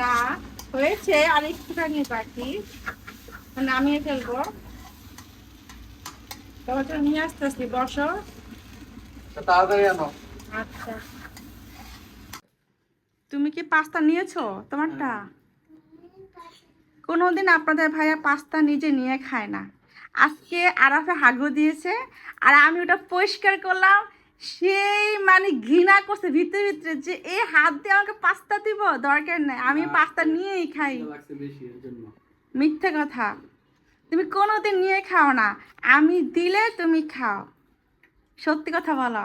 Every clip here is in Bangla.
না হয়েছে আর একটুখানি বাকি। নামিয়ে ফেলব তোমাকে নিয়ে আসতেছি বসো। তাড়াতাড়ি আনো। আচ্ছা। তুমি কি পাস্তা নিয়েছো? তোমারটা? কোনোদিন আপনাদের ভাইয়া পাস্তা নিজে নিয়ে খায় না। আজকে আরাফে হাগু দিয়েছে আর আমি ওটা পরিষ্কার করলাম সেই মানে ঘৃণা করছে ভিতরে ভিতরে যে এই হাত দিয়ে আমাকে পাস্তা দিব? দরকার নেই। আমি পাস্তা নিয়েই খাই। মিথ্যে কথা। তুমি কোনোদিন নিয়ে খাও না। আমি দিলে তুমি খাও। সত্যি কথা বলো।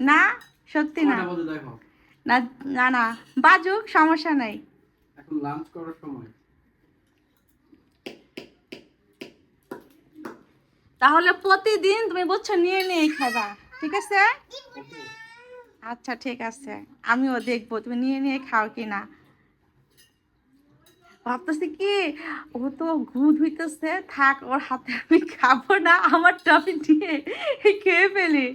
না সত্যি না। না না বাজুক সমস্যা নেই। এখন লাঞ্চ করার সময়। তাহলে প্রতিদিন তুমি বলছো নিয়ে নিয়ে খাবা, ঠিক আছে? আচ্ছা ঠিক আছে। আমিও দেখব তুমি নিয়ে নিয়ে খাও কি না ভাবতেছি কি, ও তো গুদ হইতেছে থাক, ওর হাতে আমি খাব না আমার টপি দিয়ে খেয়ে ফেলি।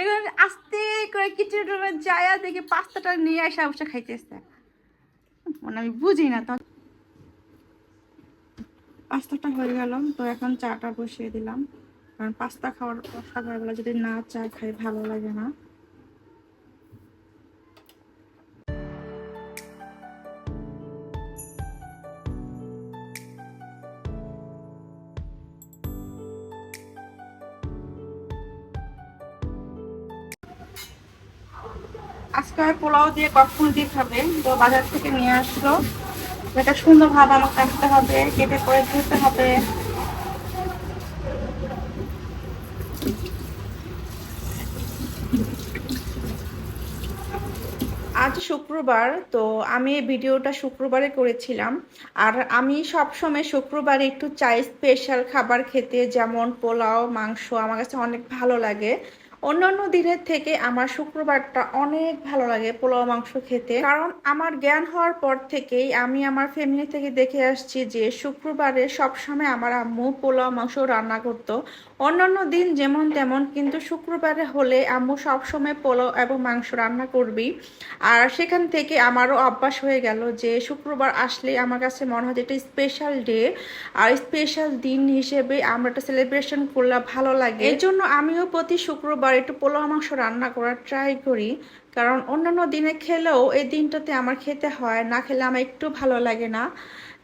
এবার আস্তে করে কিচেন রুমে যায়া দেখি পাস্তাটা নিয়ে আসা বসে খাইতেছে। মানে আমি বুঝি না, তো পাস্তাটা হয়ে গেল, তো এখন চাটা বসিয়ে দিলাম। কারণ পাস্তা খাওয়ার সকালবেলা যদি না চা খাই ভালো লাগে না। আজকে পোলাও দিয়ে কখন দিয়ে খাবে? তো বাজার থেকে নিয়ে আসলো। এটা সুন্দরভাবে আমাকে কাটতে হবে, কেটে করে ধুতে হবে। আজ শুক্রবার, তো আমি এই ভিডিওটা শুক্রবারে করেছিলাম। আর আমি সবসময় শুক্রবারে একটু চাই স্পেশাল খাবার খেতে, যেমন পোলাও, মাংস, আমার কাছে অনেক ভালো লাগে। অন্যান্য দিনের থেকে আমার শুক্রবারটা অনেক ভালো লাগে পোলাও মাংস খেতে। কারণ আমার জ্ঞান হওয়ার পর থেকেই আমি আমার ফ্যামিলি থেকে দেখে আসছি যে শুক্রবারে সবসময় আমার আম্মু পোলাও মাংস রান্না করতো। অন্যান্য দিন যেমন তেমন, কিন্তু শুক্রবারে হলে আম্মু সবসময় পোলাও এবং মাংস রান্না করবি আর সেখান থেকে আমারও অভ্যাস হয়ে গেল যে শুক্রবার আসলে আমার কাছে মনে হয় এটা স্পেশাল ডে আর স্পেশাল দিন হিসেবে আমরা একটা সেলিব্রেশন করলে ভালো লাগে। এই জন্য আমিও প্রতি শুক্রবার একটু পোলাও মাংস রান্না করার ট্রাই করি। কারণ অন্যান্য দিনে খেলেও এই দিনটাতে আমার খেতে হয়, না খেলে আমার একটু ভালো লাগে না।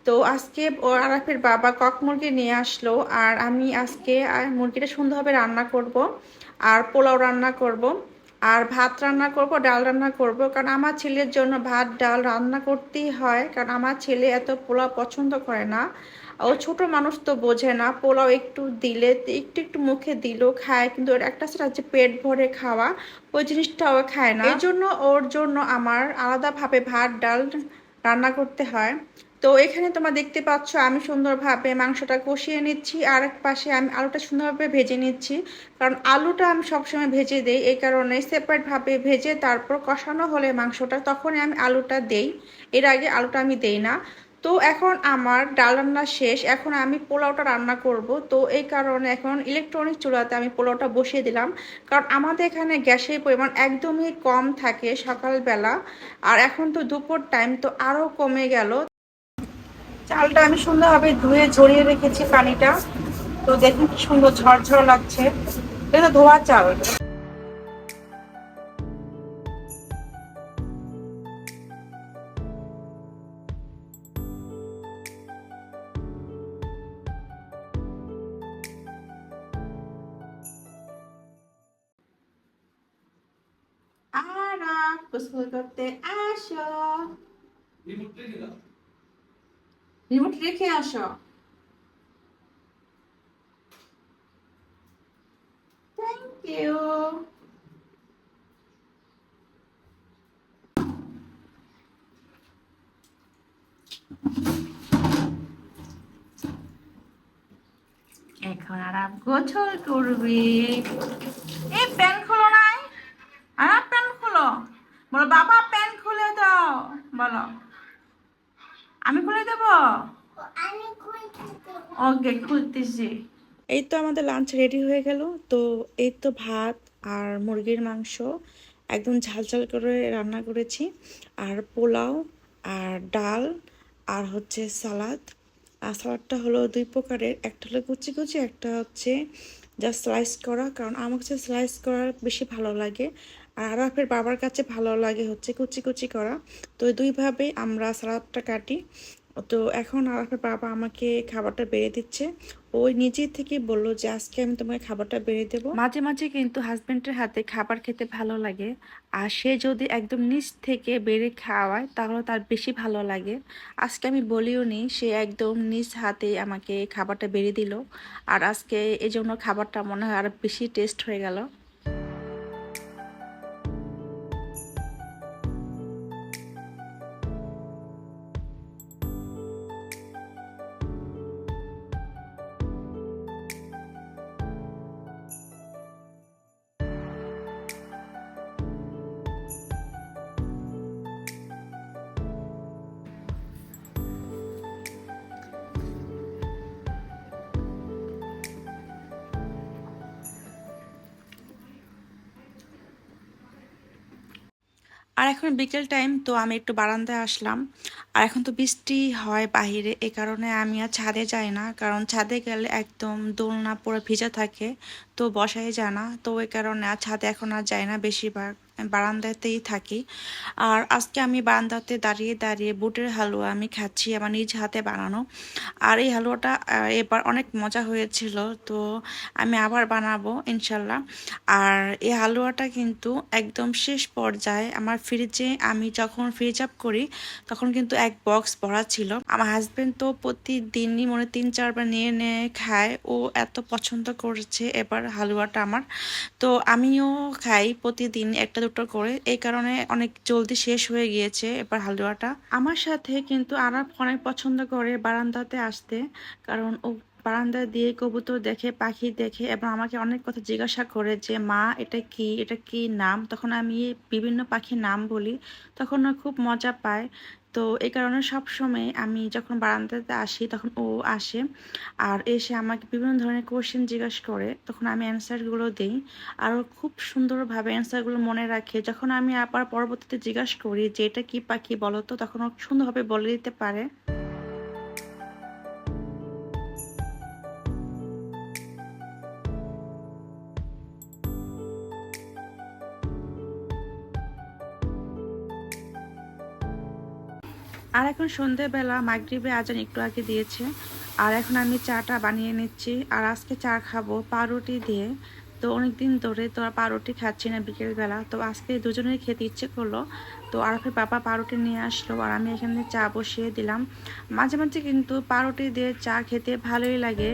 তো আজকে ও আরাফের বাবা কক মুরগি নিয়ে আসলো আর আমি আজকে মুরগিটা সুন্দরভাবে রান্না করব আর পোলাও রান্না করব। আর ভাত রান্না করব, ডাল রান্না করব, কারণ আমার ছেলের জন্য ভাত, ডাল রান্না করতেই হয়, কারণ আমার ছেলে এত পোলাও পছন্দ করে না। ও ছোট মানুষ তো বোঝে না, পোলাও একটু দিলে, একটু একটু মুখে দিলেও খায়, কিন্তু ওর একটা সেটা হচ্ছে পেট ভরে খাওয়া, ওই জিনিসটা ও খায় না। এই জন্য ওর জন্য আমার আলাদাভাবে ভাত, ডাল রান্না করতে হয়। তো এখানে তোমরা দেখতে পাচ্ছ, আমি সুন্দরভাবে মাংসটা কষিয়ে নিচ্ছি, আর এক পাশে আমি আলুটা সুন্দরভাবে ভেজে নিচ্ছি। কারণ আলুটা আমি সবসময় ভেজে দেই, এই কারণে সেপারেটভাবে ভেজে তারপর কষানো হলে মাংসটা তখনই আমি আলুটা দেই। এর আগে আলুটা আমি দেই না। তো এখন আমার ডাল রান্না শেষ, এখন আমি পোলাওটা রান্না করব। তো এই কারণে এখন ইলেকট্রনিক চুলাতে আমি পোলাওটা বসিয়ে দিলাম। কারণ আমাদের এখানে গ্যাসের পরিমাণ একদমই কম থাকে সকালবেলা, আর এখন তো দুপুর টাইম তো আরও কমে গেল। চালটা আমি সুন্দরভাবে ধুয়ে ঝরিয়ে রেখেছি পানিটা। তো দেখুন কি সুন্দর ঝরঝর লাগছে। এটা ধোয়া চাল। আরা গোসল করতে আসো। রিমোট রেখে আসো থ্যাংক ইউ এখন আর গোছল করবি এই প্যান খোলো নাই আর আপ প্যান খোলো বলো বাবা প্যান খুলে দাও বলো আমি খুলে দেবো ওকে খুলতেছি এই তো আমাদের লাঞ্চ রেডি হয়ে গেল। তো এই তো ভাত আর মুরগির মাংস, একদম ঝাল ঝাল করে রান্না করেছি। আর পোলাও আর ডাল আর হচ্ছে সালাদ। আর সালাদটা হলো দুই প্রকারের। একটা হলো কুচি কুচি, একটা হচ্ছে যা স্লাইস করা, কারণ আমার কাছে স্লাইস করা বেশি ভালো লাগে। আর আরাফের বাবার কাছে ভালো লাগে হচ্ছে কুচি কুচি করা। তো দুইভাবে আমরা সালাদটা কাটি। তো এখন আরাফের বাবা আমাকে খাবারটা বেড়ে দিচ্ছে। ওই নিজে থেকে বলল যে, আজকে আমি তোমাকে খাবারটা বেড়ে দেবো। মাঝে মাঝে কিন্তু হাজব্যান্ডের হাতে খাবার খেতে ভালো লাগে। আর সে যদি একদম নিচ থেকে বেড়ে খাওয়ায়, তাহলে তার বেশি ভালো লাগে। আজকে আমি বলিও নি, সে একদম নিজ হাতে আমাকে খাবারটা বেড়ে দিল। আর আজকে এই জন্য খাবারটা মনে হয় আরও বেশি টেস্ট হয়ে গেল। আর এখন বিকেল টাইম তো আমি একটু বারান্দায় আসলাম। আর এখন তো বৃষ্টি হয় বাহিরে, এ কারণে আমি আর ছাদে যাই না। কারণ ছাদে গেলে একদম দোলনা পুরো ভিজা থাকে, তো বসাই যায় না। তো ওই কারণে আর ছাদে এখন আর যায় না বেশিরভাগ। বারান্দাতেই থাকি। আর আজকে আমি বারান্দাতে দাঁড়িয়ে দাঁড়িয়ে বুটের হালুয়া আমি খাচ্ছি আমার নিজ হাতে বানানো। আর এই হালুয়াটা এবার অনেক মজা হয়েছিল, তো আমি আবার বানাবো ইনশাল্লাহ। আর এই হালুয়াটা কিন্তু একদম শেষ পর্যায়ে আমার ফ্রিজে আমি যখন ফ্রিজ আপ করি, তখন কিন্তু এক বক্স ভরা ছিল। আমার হাজবেন্ড তো প্রতিদিনই মনে তিন চারবার নিয়ে নিয়ে খায়, ও এত পছন্দ করেছে এবার হালুয়াটা আমার। তো আমিও খাই প্রতিদিন একটা দুটো করে। এই কারণে অনেক জলদি শেষ হয়ে গিয়েছে এবার হালুয়াটা। আমার সাথে কিন্তু আরাফ অনেক পছন্দ করে বারান্দাতে আসতে। কারণ ও বারান্দা দিয়ে কবুতর দেখে, পাখি দেখে এবং আমাকে অনেক কথা জিজ্ঞাসা করে যে, মা, এটা কি? এটা কি নাম? তখন আমি বিভিন্ন পাখির নাম বলি। তখন খুব মজা পায়। তো এই কারণে সবসময় আমি যখন বারান্দাতে আসি তখন ও আসে আর এসে আমাকে বিভিন্ন ধরনের কোয়েশ্চেন জিজ্ঞাসা করে, তখন আমি অ্যান্সারগুলো দিই আর খুব সুন্দরভাবে অ্যান্সারগুলো মনে রাখে। যখন আমি আবার পরবর্তীতে জিজ্ঞাসা করি যে, এটা কী পাখি? বলো তো, তখন ও সুন্দরভাবে বলে দিতে পারে। আর এখন সন্ধেবেলা মাগরীবে আজান একটু আগে দিয়েছে। আর এখন আমি চাটা বানিয়ে নিচ্ছি। আর আজকে চা খাব পাউরুটি দিয়ে। তো অনেক দিন ধরে তো আর পাউরুটি খাচ্ছি না বিকেলবেলা। তো আজকে দুজনের খেতে ইচ্ছে করল। তো আরফের বাবা পাউরুটি নিয়ে আসলো আর আমি এখানে চা বসিয়ে দিলাম। মাঝে মাঝে কিন্তু পাউরুটি দিয়ে চা খেতে ভালোই লাগে।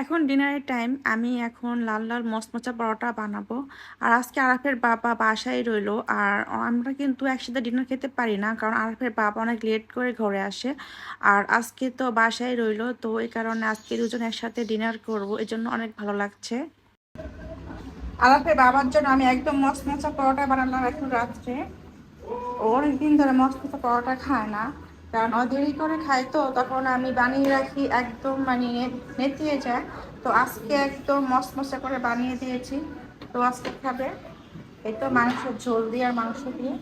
এখন ডিনারের টাইম, আমি এখন লাল লাল মচমচা পরোটা বানাবো। আর আজকে আরাফের বাবা বাসায় রইল, আর আমরা কিন্তু একসাথে ডিনার খেতে পারি না, কারণ আরাফের বাবা অনেক লেট করে ঘরে আসে। আর আজকে তো বাসায় রইল, তো এই কারণে আজকে দুজন একসাথে ডিনার করব এই জন্য অনেক ভালো লাগছে। আরাফের বাবার জন্য আমি একদম মচমচা পরোটা বানালাম এখন রাত্রে। অনেকদিন ধরে মচমচা পরোটা খায় না। কারণ অধেরি করে খাই তো, তখন আমি বানিয়ে রাখি একদম মানে নেতিয়ে যায়। তো আজকে একদম মশমশা করে বানিয়ে দিয়েছি। তো আজকে খাবে। এই তো মাংসের ঝোল দিয়ে আর মাংস দিয়ে।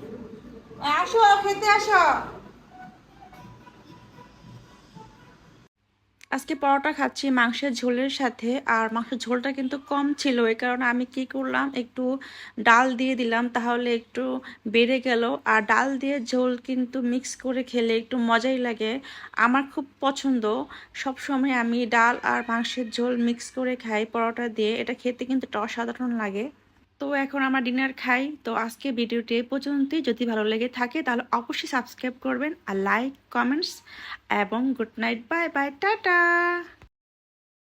আসো, খেতে আসো। আজকে পরোটা খাচ্ছি মাংসের ঝোলের সাথে, আর মাংসের ঝোলটা কিন্তু কম ছিল। এই কারণে আমি কি করলাম, একটু ডাল দিয়ে দিলাম, তাহলে একটু বেড়ে গেল। আর ডাল দিয়ে ঝোল কিন্তু মিক্স করে খেলে একটু মজাই লাগে। আমার খুব পছন্দ। সব সময় আমি ডাল আর মাংসের ঝোল মিক্স করে খাই পরোটা দিয়ে। এটা খেতে কিন্তু অসাধারণ লাগে। তো এখন আমার ডিনার খাই। তো আজকে ভিডিওটি এই পর্যন্তই। যদি ভালো লেগে থাকে তাহলে অবশ্যই সাবস্ক্রাইব করবেন আর লাইক, কমেন্টস এবং good night, bye bye, ta-ta!